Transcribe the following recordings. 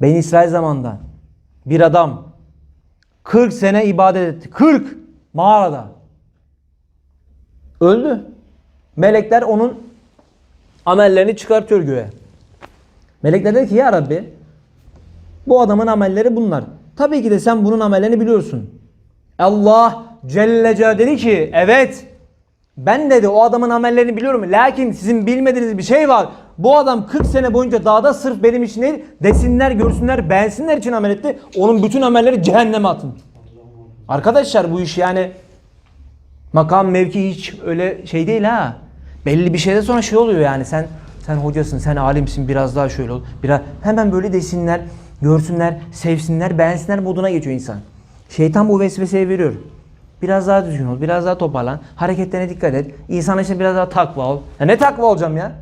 Ben İsrail zamanında bir adam 40 sene ibadet etti. 40 mağarada. Öldü. Melekler onun amellerini çıkartıyor göğe. Melekler dedi ki ya Rabbi bu adamın amelleri bunlar. Tabii ki de sen bunun amellerini biliyorsun. Allah Celle Celaluhu dedi ki evet ben dedi o adamın amellerini biliyorum. Lakin sizin bilmediğiniz bir şey var. Bu adam 40 sene boyunca dağda sırf benim için değil desinler, görsünler, beğensinler için amel etti. Onun bütün amelleri cehenneme atın. Arkadaşlar bu iş yani makam mevki hiç öyle şey değil ha. Belli bir şeyden sonra şey oluyor yani sen sen hocasın, sen alimsin biraz daha şöyle ol. Biraz hemen böyle desinler, görsünler, sevsinler, beğensinler moduna geçiyor insan. Şeytan bu vesveseyi veriyor. Biraz daha düzgün ol, biraz daha toparlan, hareketlerine dikkat et. İnsan için biraz daha takva ol. Ya ne takva olacağım ya?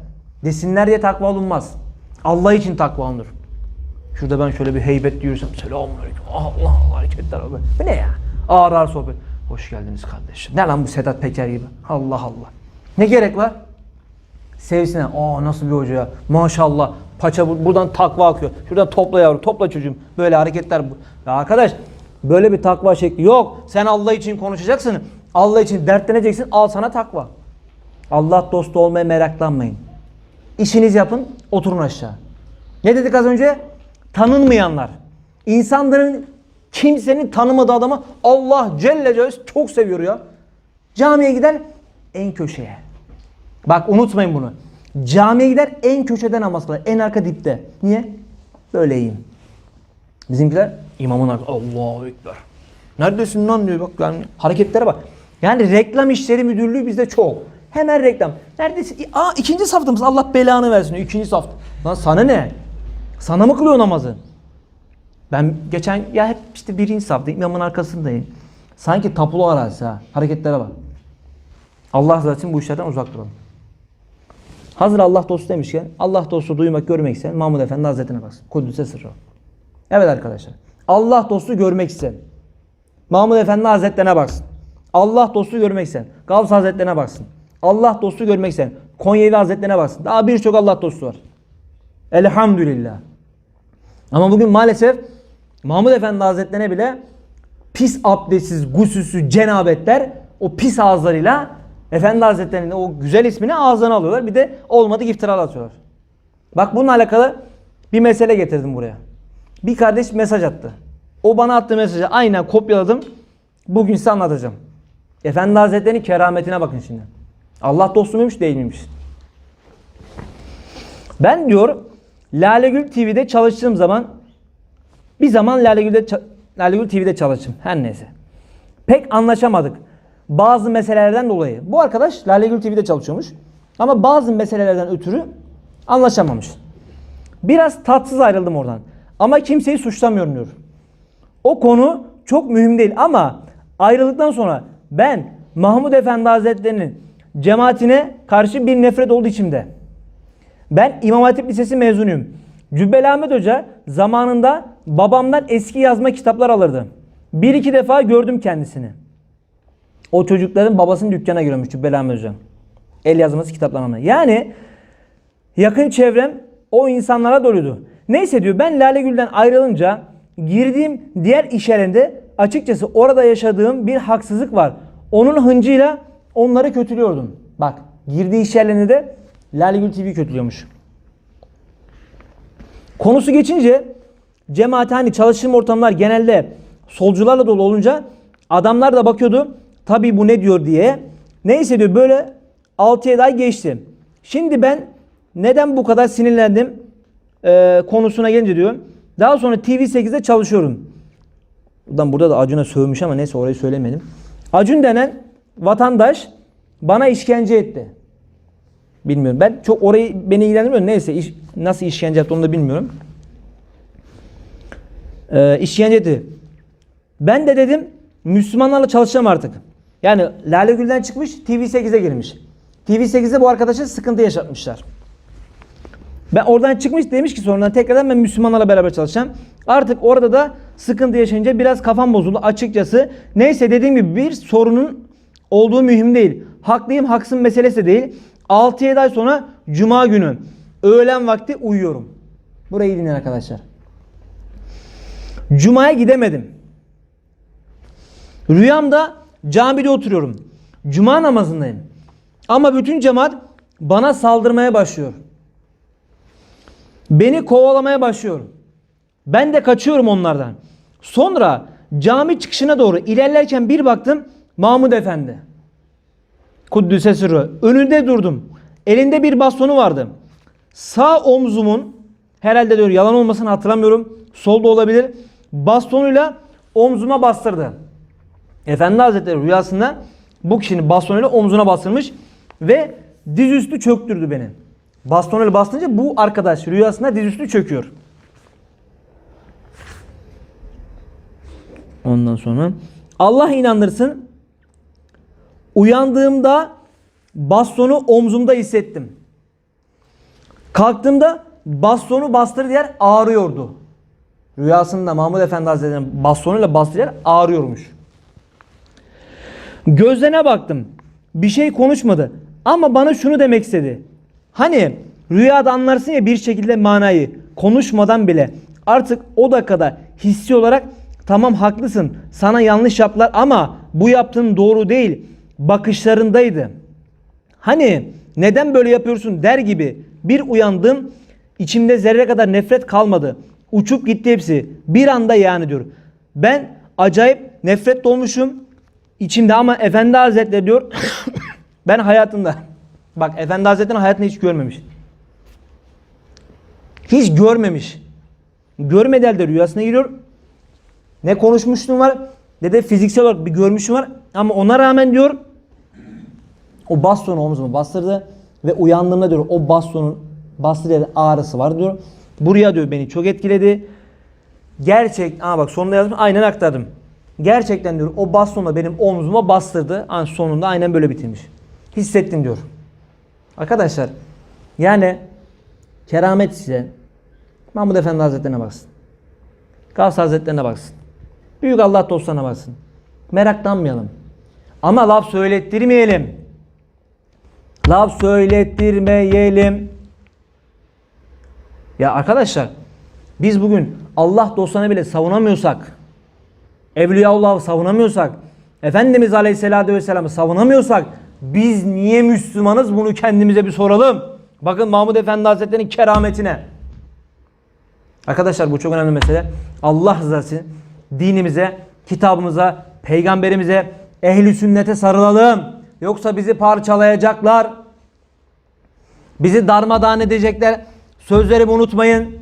Desinler diye takva olunmaz. Allah için takva olunur. Şurada ben şöyle bir heybet yürüsem selamünaleyküm. Allah Allah hareketler. Bu ne ya? Ağır ağır sohbet. Hoş geldiniz kardeşim. Ne lan bu Sedat Peker gibi? Allah Allah. Ne gerek var? Sevsine. Aa nasıl bir hoca ya. Maşallah. Paça bu- buradan takva akıyor. Şuradan topla yavrum. Topla çocuğum. Böyle hareketler. Ya arkadaş böyle bir takva şekli yok. Sen Allah için konuşacaksın. Allah için dertleneceksin. Al sana takva. Allah dostu olmaya meraklanmayın. İşiniz yapın. Oturun aşağı. Ne dedik az önce? Tanınmayanlar. İnsanların kimsenin tanımadığı adamı Allah Celle Celaluhu çok seviyor ya. Camiye gider en köşeye. Bak unutmayın bunu. Camiye gider en köşede namaz kılar. En arka dipte. Niye? Böyle iyiyim. Bizimkiler imamın arka. Allahu Ekber. Neredesin lan diyor bak yani hareketlere bak. Yani reklam işleri müdürlüğü bizde çok. Hemen reklam. Neredesin? Aa ikinci safta mısın? Allah belanı versin. İkinci saft. Lan sana ne? Sana mı kılıyor namazı? Ben geçen ya hep işte birinci saftayım. imamın arkasındayım. Sanki tapulu arazi ha. Hareketlere bak. Allah zaten bu işlerden uzak duralım. Hazır Allah dostu demişken Allah dostu duymak görmek isteyen Mahmud Efendi Hazretine baksın. Kudüs'e sırrı. Evet arkadaşlar. Allah dostu görmek isteyen Mahmud Efendi Hazretlerine baksın. Allah dostu görmek isteyen Gavs Hazretlerine baksın. Allah dostu görmek isteyen Konyevi Hazretlerine baksın. Daha birçok Allah dostu var. Elhamdülillah. Ama bugün maalesef Mahmud Efendi Hazretlerine bile pis abdestsiz, gusülsüz cenabetler o pis ağızlarıyla Efendi Hazretleri'nin o güzel ismini ağızlarına alıyorlar. Bir de olmadı iftiralar atıyorlar. Bak bununla alakalı bir mesele getirdim buraya. Bir kardeş mesaj attı. O bana attığı mesajı aynen kopyaladım. Bugün size anlatacağım. Efendi Hazretleri'nin kerametine bakın şimdi. Allah dostu muymuş değil miymiş? Ben diyor Lalegül TV'de çalıştığım zaman bir zaman Lalegül'de Lalegül TV'de çalıştım. Her neyse. Pek anlaşamadık. Bazı meselelerden dolayı. Bu arkadaş Lalegül TV'de çalışıyormuş. Ama bazı meselelerden ötürü anlaşamamış. Biraz tatsız ayrıldım oradan. Ama kimseyi suçlamıyorum diyor. O konu çok mühim değil ama ayrılıktan sonra ben Mahmud Efendi Hazretleri'nin cemaatine karşı bir nefret oldu içimde. Ben İmam Hatip Lisesi mezunuyum. Cübbeli Ahmet Hoca zamanında babamdan eski yazma kitaplar alırdı. Bir iki defa gördüm kendisini. O çocukların babasının dükkana giriyormuş Cübbeli Ahmet Hoca. El yazması kitaplarına. Yani yakın çevrem o insanlara doluydu. Neyse diyor ben Lale Gül'den ayrılınca girdiğim diğer iş yerinde açıkçası orada yaşadığım bir haksızlık var. Onun hıncıyla onları kötülüyordum. Bak girdiği iş yerlerinde de Lale Gül TV kötülüyormuş. Konusu geçince cemaat hani çalıştığım ortamlar genelde solcularla dolu olunca adamlar da bakıyordu. Tabii bu ne diyor diye. Neyse diyor böyle 6-7 ay geçti. Şimdi ben neden bu kadar sinirlendim e, konusuna gelince diyor. Daha sonra TV8'de çalışıyorum. Buradan burada da Acun'a sövmüş ama neyse orayı söylemedim. Acun denen vatandaş bana işkence etti. Bilmiyorum. Ben çok orayı beni ilgilendirmiyor. Neyse iş, nasıl işkence yaptı onu da bilmiyorum. Ee, işkence etti. Ben de dedim Müslümanlarla çalışacağım artık. Yani Lale Gül'den çıkmış TV8'e girmiş. TV8'de bu arkadaşa sıkıntı yaşatmışlar. Ben oradan çıkmış demiş ki sonradan tekrardan ben Müslümanlarla beraber çalışacağım. Artık orada da sıkıntı yaşayınca biraz kafam bozuldu açıkçası. Neyse dediğim gibi bir sorunun olduğu mühim değil. Haklıyım haksın meselesi de değil. 6-7 ay sonra Cuma günü öğlen vakti uyuyorum. Burayı dinleyin arkadaşlar. Cuma'ya gidemedim. Rüyamda camide oturuyorum. Cuma namazındayım. Ama bütün cemaat bana saldırmaya başlıyor. Beni kovalamaya başlıyor. Ben de kaçıyorum onlardan. Sonra cami çıkışına doğru ilerlerken bir baktım Mahmud Efendi. Kuddüs'e sırrı. Önünde durdum. Elinde bir bastonu vardı. Sağ omzumun herhalde diyor yalan olmasını hatırlamıyorum. Solda olabilir. Bastonuyla omzuma bastırdı. Efendi Hazretleri rüyasında bu kişinin bastonuyla omzuna bastırmış ve dizüstü çöktürdü beni. Bastonuyla bastırınca bu arkadaş rüyasında dizüstü çöküyor. Ondan sonra Allah inandırsın uyandığımda bastonu omzumda hissettim. Kalktığımda bastonu bastırdığı yer ağrıyordu. Rüyasında Mahmud Efendi Hazretleri'nin bastonuyla bastığı yer ağrıyormuş. Gözlerine baktım. Bir şey konuşmadı. Ama bana şunu demek istedi. Hani rüyada anlarsın ya bir şekilde manayı konuşmadan bile artık o dakikada hissi olarak tamam haklısın sana yanlış yaptılar ama bu yaptığın doğru değil bakışlarındaydı. Hani neden böyle yapıyorsun der gibi bir uyandım içimde zerre kadar nefret kalmadı. Uçup gitti hepsi. Bir anda yani diyor. Ben acayip nefret dolmuşum içimde ama Efendi Hazretleri diyor ben hayatımda bak Efendi Hazretleri'nin hayatını hiç görmemiş. Hiç görmemiş. Görmedi halde rüyasına giriyor. Ne konuşmuşluğum var ne de fiziksel olarak bir görmüşüm var. Ama ona rağmen diyor o bastonu omzuma bastırdı ve uyandığımda diyor o bastonun yerde ağrısı var diyor. Buraya diyor beni çok etkiledi. Gerçek, aa bak sonunda yazdım aynen aktardım. Gerçekten diyor o bastonla benim omzuma bastırdı. An sonunda aynen böyle bitirmiş. Hissettim diyor. Arkadaşlar yani keramet size Mahmud Efendi Hazretlerine baksın. Gavs Hazretlerine baksın. Büyük Allah dostlarına baksın. Meraklanmayalım. Ama laf söylettirmeyelim. Laf söylettirmeyelim. Ya arkadaşlar biz bugün Allah dostlarını bile savunamıyorsak, Evliyaullah'ı savunamıyorsak, Efendimiz Aleyhisselatü Vesselam'ı savunamıyorsak biz niye Müslümanız bunu kendimize bir soralım. Bakın Mahmud Efendi Hazretleri'nin kerametine. Arkadaşlar bu çok önemli mesele. Allah rızası için dinimize, kitabımıza, peygamberimize, ehli sünnete sarılalım. Yoksa bizi parçalayacaklar. Bizi darmadağın edecekler. Sözlerimi unutmayın.